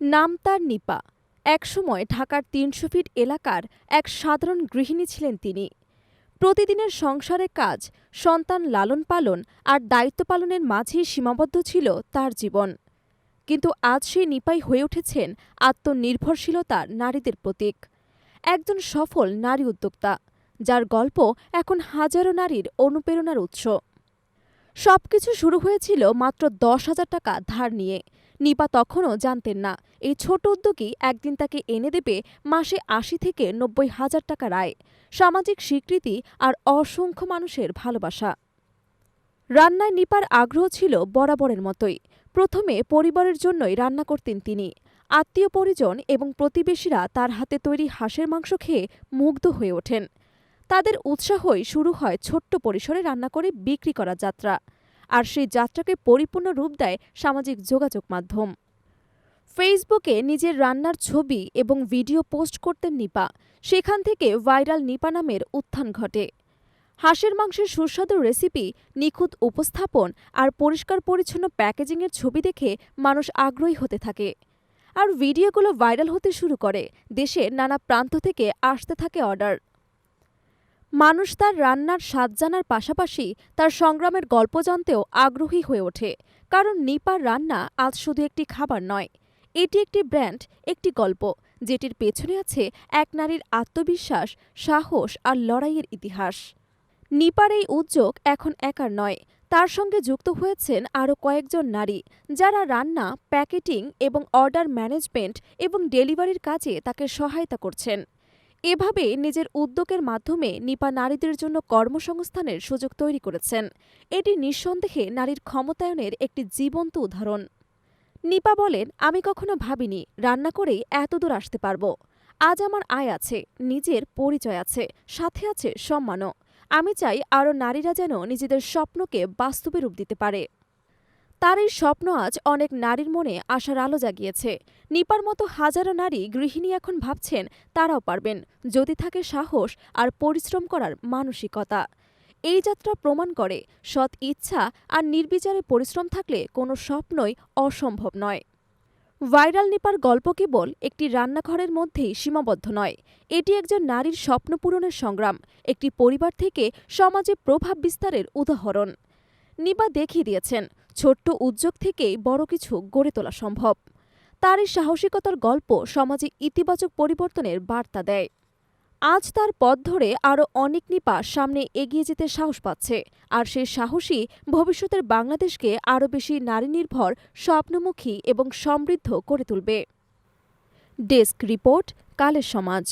নাম তার নিপা। একসময় ঢাকার তিনশো ফিট এলাকার এক সাধারণ গৃহিণী ছিলেন তিনি। প্রতিদিনের সংসারের কাজ, সন্তান লালন পালন আর দায়িত্ব পালনের মাঝেই সীমাবদ্ধ ছিল তার জীবন। কিন্তু আজ সেই নিপাই হয়ে উঠেছেন আত্মনির্ভরশীলতার নারীদের প্রতীক। একজন সফল নারী উদ্যোক্তা, যার গল্প এখন হাজারো নারীর অনুপ্রেরণার উৎস। সবকিছু শুরু হয়েছিল মাত্র দশ হাজার টাকা ধার নিয়ে। নিপা তখনও জানতেন না। এই ছোট উদ্যোগই একদিন তাকে এনে দেবে মাসে আশি থেকে নব্বই হাজার টাকা রায়। সামাজিক স্বীকৃতি আর অসংখ্য মানুষের ভালোবাসা। রান্নায় নিপার আগ্রহ ছিল বরাবরের মতোই। প্রথমে পরিবারের জন্যই রান্না করতেন তিনি। আত্মীয় পরিজন এবং প্রতিবেশীরা তার হাতে তৈরি হাঁসের মাংস খেয়ে মুগ্ধ হয়ে ওঠেন। তাদের উৎসাহই শুরু হয় ছোট্ট পরিসরে রান্না করে বিক্রি করার যাত্রা। আর সেই যাত্রাকে পরিপূর্ণ রূপ দেয় সামাজিক যোগাযোগ মাধ্যম। ফেসবুকে নিজের রান্নার ছবি এবং ভিডিও পোস্ট করতেন নিপা। সেখান থেকে ভাইরাল নিপা নামের উত্থান ঘটে। হাঁসের মাংসের সুস্বাদু রেসিপি, নিখুঁত উপস্থাপন আর পরিষ্কার পরিচ্ছন্ন প্যাকেজিংয়ের ছবি দেখে মানুষ আগ্রহী হতে থাকে। আর ভিডিওগুলো ভাইরাল হতে শুরু করে। দেশের নানা প্রান্ত থেকে আসতে থাকে অর্ডার। মানুষ তার রান্নার স্বাদ জানার পাশাপাশি তার সংগ্রামের গল্প জানতেও আগ্রহী হয়ে ওঠে, কারণ নিপার রান্না আজ শুধু একটি খাবার নয়, এটি একটি ব্র্যান্ড, একটি গল্প, যেটির পেছনে আছে এক নারীর আত্মবিশ্বাস, সাহস আর লড়াইয়ের ইতিহাস। নিপার এই উদ্যোগ এখন একার নয়, তার সঙ্গে যুক্ত হয়েছেন আরও কয়েকজন নারী, যারা রান্না, প্যাকেটিং এবং অর্ডার ম্যানেজমেন্ট এবং ডেলিভারির কাজে তাকে সহায়তা করছেন। এভাবে নিজের উদ্যোগের মাধ্যমে নিপা নারীদের জন্য কর্মসংস্থানের সুযোগ তৈরি করেছেন। এটি নিঃসন্দেহে নারীর ক্ষমতায়নের একটি জীবন্ত উদাহরণ। নিপা বলেন, আমি কখনো ভাবিনি রান্না করেই এতদূর আসতে পারব। আজ আমার আয় আছে, নিজের পরিচয় আছে, সাথে আছে সম্মানও। আমি চাই আরও নারীরা যেন নিজেদের স্বপ্নকে বাস্তবে রূপ দিতে পারে। তার এই স্বপ্ন আজ অনেক নারীর মনে আশার আলো জাগিয়েছে। নিপার মতো হাজারো নারী গৃহিণী এখন ভাবছেন তারাও পারবেন, যদি থাকে সাহস আর পরিশ্রম করার মানসিকতা। এই যাত্রা প্রমাণ করে, সৎ ইচ্ছা আর নির্বিচারে পরিশ্রম থাকলে কোনো স্বপ্নই অসম্ভব নয়। ভাইরাল নিপার গল্প কেবল একটি রান্নাঘরের মধ্যেই সীমাবদ্ধ নয়, এটি একজন নারীর স্বপ্ন পূরণের সংগ্রাম, একটি পরিবার থেকে সমাজে প্রভাব বিস্তারের উদাহরণ। নিপা দেখিয়ে দিয়েছেন ছোট্ট উদ্যোগ থেকেই বড় কিছু গড়ে তোলা সম্ভব। তার এই সাহসিকতার গল্প সমাজে ইতিবাচক পরিবর্তনের বার্তা দেয়। আজ তার পথ ধরে আরও অনেক নিপা সামনে এগিয়ে যেতে সাহস পাচ্ছে, আর সেই সাহসী ভবিষ্যতের বাংলাদেশকে আরও বেশি নারীনির্ভর, স্বপ্নমুখী এবং সমৃদ্ধ করে তুলবে। ডেস্ক রিপোর্ট, কালের সমাজ।